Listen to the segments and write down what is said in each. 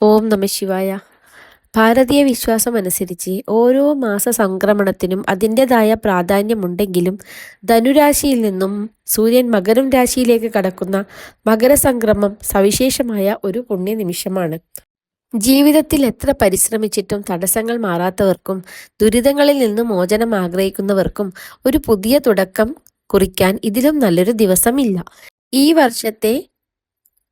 ഓം നമ ശിവായ. ഭാരതീയ വിശ്വാസം അനുസരിച്ച് ഓരോ മാസ സംക്രമണത്തിനും അതിന്റെതായ പ്രാധാന്യമുണ്ടെങ്കിലും ധനുരാശിയിൽ നിന്നും സൂര്യൻ മകരം രാശിയിലേക്ക് കടക്കുന്ന മകരസംക്രമം സവിശേഷമായ ഒരു പുണ്യ നിമിഷമാണ് ജീവിതത്തിൽ എത്ര പരിശ്രമിച്ചിട്ടും തടസ്സങ്ങൾ മാറാത്തവർക്കും ദുരിതങ്ങളിൽ നിന്ന് മോചനം ആഗ്രഹിക്കുന്നവർക്കും ഒരു പുതിയ തുടക്കം കുറിക്കാൻ ഇതിലും നല്ലൊരു ദിവസമില്ല. ഈ വർഷത്തെ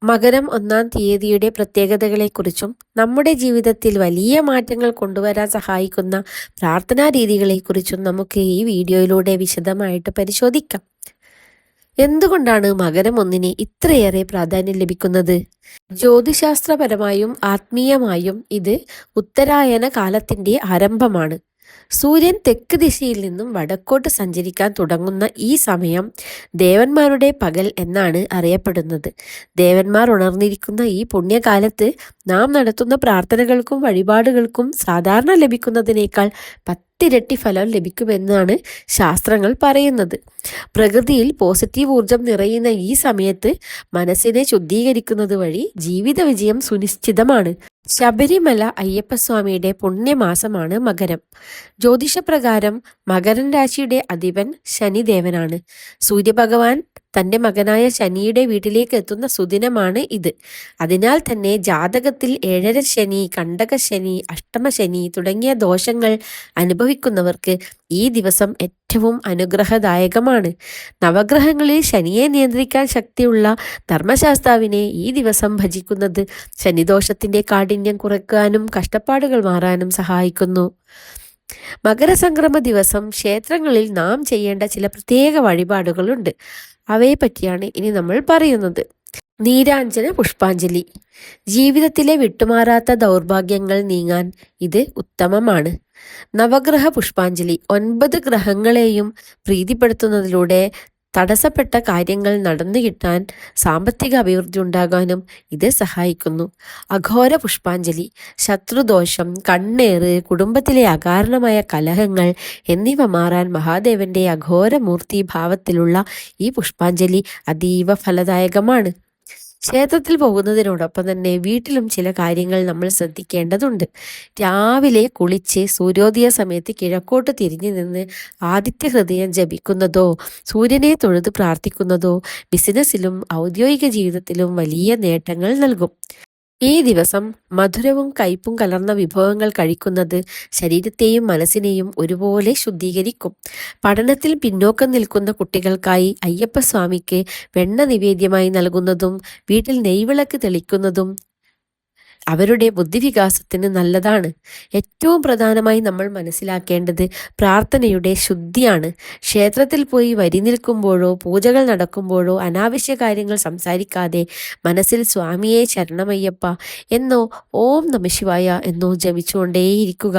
മകരം ഒന്നാം തീയതിയുടെ പ്രത്യേകതകളെക്കുറിച്ചും നമ്മുടെ ജീവിതത്തിൽ വലിയ മാറ്റങ്ങൾ കൊണ്ടുവരാൻ സഹായിക്കുന്ന പ്രാർത്ഥനാ രീതികളെക്കുറിച്ചും നമുക്ക് ഈ വീഡിയോയിലൂടെ വിശദമായിട്ട് പരിശോധിക്കാം. എന്തുകൊണ്ടാണ് മകരം ഒന്നിന് ഇത്രയേറെ പ്രാധാന്യം ലഭിക്കുന്നത്? ജ്യോതിശാസ്ത്രപരമായും ആത്മീയമായും ഇത് ഉത്തരായന കാലത്തിന്റെ ആരംഭമാണ്. സൂര്യൻ തെക്ക് ദിശയിൽ നിന്നും വടക്കോട്ട് സഞ്ചരിക്കാൻ തുടങ്ങുന്ന ഈ സമയം ദേവന്മാരുടെ പകൽ എന്നാണ് അറിയപ്പെടുന്നത്. ദേവന്മാർ ഉണർന്നിരിക്കുന്ന ഈ പുണ്യകാലത്ത് നാം നടത്തുന്ന പ്രാർത്ഥനകൾക്കും വഴിപാടുകൾക്കും സാധാരണ ലഭിക്കുന്നതിനേക്കാൾ പത്തിരട്ടി ഫലം ലഭിക്കുമെന്നാണ് ശാസ്ത്രങ്ങൾ പറയുന്നത്. പ്രകൃതിയിൽ പോസിറ്റീവ് ഊർജം നിറയുന്ന ഈ സമയത്ത് മനസ്സിനെ ശുദ്ധീകരിക്കുന്നത് വഴി ജീവിത വിജയം സുനിശ്ചിതമാണ്. ശബരിമല അയ്യപ്പസ്വാമിയുടെ പുണ്യമാസമാണ് മകരം. ജ്യോതിഷപ്രകാരം മകരൻ രാശിയുടെ അധിപൻ ശനിദേവനാണ്. സൂര്യഭഗവാൻ തന്റെ മകനായ ശനിയുടെ വീട്ടിലേക്ക് എത്തുന്ന സുദിനമാണ് ഇത്. അതിനാൽ തന്നെ ജാതകത്തിൽ ഏഴര ശനി കണ്ടക ശനി അഷ്ടമ ശനി തുടങ്ങിയ ദോഷങ്ങൾ അനുഭവിക്കുന്നവർക്ക് ഈ ദിവസം ഏറ്റവും അനുഗ്രഹദായകമാണ്. നവഗ്രഹങ്ങളിൽ ശനിയെ നിയന്ത്രിക്കാൻ ശക്തിയുള്ള ധർമ്മശാസ്താവിനെ ഈ ദിവസം ഭജിക്കുന്നത് ശനിദോഷത്തിന്റെ കാഠിന്യം കുറയ്ക്കാനും കഷ്ടപ്പാടുകൾ മാറാനും സഹായിക്കുന്നു. മകരസംക്രമ ദിവസം ക്ഷേത്രങ്ങളിൽ നാം ചെയ്യേണ്ട ചില പ്രത്യേക വഴിപാടുകളുണ്ട്. അവയെ പറ്റിയാണ് ഇനി നമ്മൾ പറയുന്നത്. നീരാഞ്ജന പുഷ്പാഞ്ജലി. ജീവിതത്തിലെ വിട്ടുമാറാത്ത ദൗർഭാഗ്യങ്ങൾ നീങ്ങാൻ ഇത് ഉത്തമമാണ്. നവഗ്രഹ പുഷ്പാഞ്ജലി ഒൻപത് ഗ്രഹങ്ങളെയും പ്രീതിപ്പെടുത്തുന്നതിലൂടെ തടസ്സപ്പെട്ട കാര്യങ്ങൾ നടന്നു കിട്ടാൻ സാമ്പത്തിക അഭിവൃദ്ധി ഉണ്ടാകാനും ഇത് സഹായിക്കുന്നു. അഘോര പുഷ്പാഞ്ജലി ശത്രുദോഷം കണ്ണേറ് കുടുംബത്തിലെ അകാരണമായ കലഹങ്ങൾ എന്നിവ മാറാൻ മഹാദേവന്റെ അഘോരമൂർത്തി ഭാവത്തിലുള്ള ഈ പുഷ്പാഞ്ജലി അതീവ ഫലദായകമാണ്. ക്ഷേത്രത്തിൽ പോകുന്നതിനോടൊപ്പം തന്നെ വീട്ടിലും ചില കാര്യങ്ങൾ നമ്മൾ ശ്രദ്ധിക്കേണ്ടതുണ്ട്. രാവിലെ കുളിച്ച് സൂര്യോദയ സമയത്ത് കിഴക്കോട്ട് തിരിഞ്ഞു നിന്ന് ആദിത്യ ഹൃദയം ജപിക്കുന്നതോ സൂര്യനെ തൊഴുത് പ്രാർത്ഥിക്കുന്നതോ ബിസിനസ്സിലും ഔദ്യോഗിക ജീവിതത്തിലും വലിയ നേട്ടങ്ങൾ നൽകും. ഈ ദിവസം മധുരവും കയ്പും കലർന്ന വിഭവങ്ങൾ കഴിക്കുന്നത് ശരീരത്തെയും മനസ്സിനെയും ഒരുപോലെ ശുദ്ധീകരിക്കും. പഠനത്തിൽ പിന്നോക്കം നിൽക്കുന്ന കുട്ടികൾക്കായി അയ്യപ്പസ്വാമിക്ക് വെണ്ണ നിവേദ്യമായി നൽകുന്നതും വീട്ടിൽ നെയ്വിളക്ക് തെളിക്കുന്നതും അവരുടെ ബുദ്ധിവികാസത്തിന് നല്ലതാണ്. ഏറ്റവും പ്രധാനമായി നമ്മൾ മനസ്സിലാക്കേണ്ടത് പ്രാർത്ഥനയുടെ ശുദ്ധിയാണ്. ക്ഷേത്രത്തിൽ പോയി വരി നിൽക്കുമ്പോഴോ പൂജകൾ നടക്കുമ്പോഴോ അനാവശ്യ കാര്യങ്ങൾ സംസാരിക്കാതെ മനസ്സിൽ സ്വാമിയെ ശരണമയ്യപ്പ എന്നോ ഓം നമശിവായ എന്നോ ജപിച്ചുകൊണ്ടേയിരിക്കുക.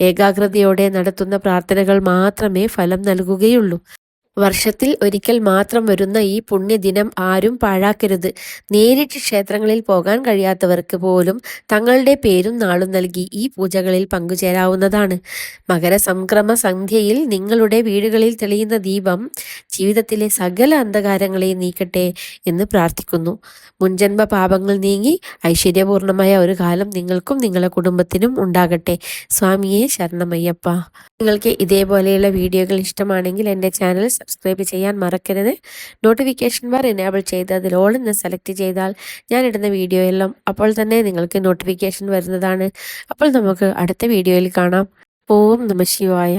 ഏകാഗ്രതയോടെ നടത്തുന്ന പ്രാർത്ഥനകൾ മാത്രമേ ഫലം നൽകുകയുള്ളൂ. വർഷത്തിൽ ഒരിക്കൽ മാത്രം വരുന്ന ഈ പുണ്യദിനം ആരും പാഴാക്കരുത്. നേരിട്ട് ക്ഷേത്രങ്ങളിൽ പോകാൻ കഴിയാത്തവർക്ക് പോലും തങ്ങളുടെ പേരും നാളും നൽകി ഈ പൂജകളിൽ പങ്കുചേരാവുന്നതാണ്. മകരസംക്രമ സന്ധ്യയിൽ നിങ്ങളുടെ വീടുകളിൽ തെളിയുന്ന ദീപം ജീവിതത്തിലെ സകല അന്ധകാരങ്ങളെയും നീക്കട്ടെ എന്ന് പ്രാർത്ഥിക്കുന്നു. മുൻജന്മ പാപങ്ങൾ നീങ്ങി ഐശ്വര്യപൂർണമായ ഒരു കാലം നിങ്ങൾക്കും നിങ്ങളുടെ കുടുംബത്തിനും ഉണ്ടാകട്ടെ. സ്വാമിയെ ശരണമയ്യപ്പ. നിങ്ങൾക്ക് ഇതേപോലെയുള്ള വീഡിയോകൾ ഇഷ്ടമാണെങ്കിൽ എന്റെ ചാനൽ സബ്സ്ക്രൈബ് ചെയ്യാൻ മറക്കരുത്. നോട്ടിഫിക്കേഷൻ ബാർ എനേബിൾ ചെയ്ത് അതിൽ ഓൾ എന്ന് സെലക്ട് ചെയ്താൽ ഞാൻ ഇടുന്ന വീഡിയോ എല്ലാം അപ്പോൾ തന്നെ നിങ്ങൾക്ക് നോട്ടിഫിക്കേഷൻ വരുന്നതാണ്. അപ്പോൾ നമുക്ക് അടുത്ത വീഡിയോയിൽ കാണാം. ഓം നമ ശിവായ.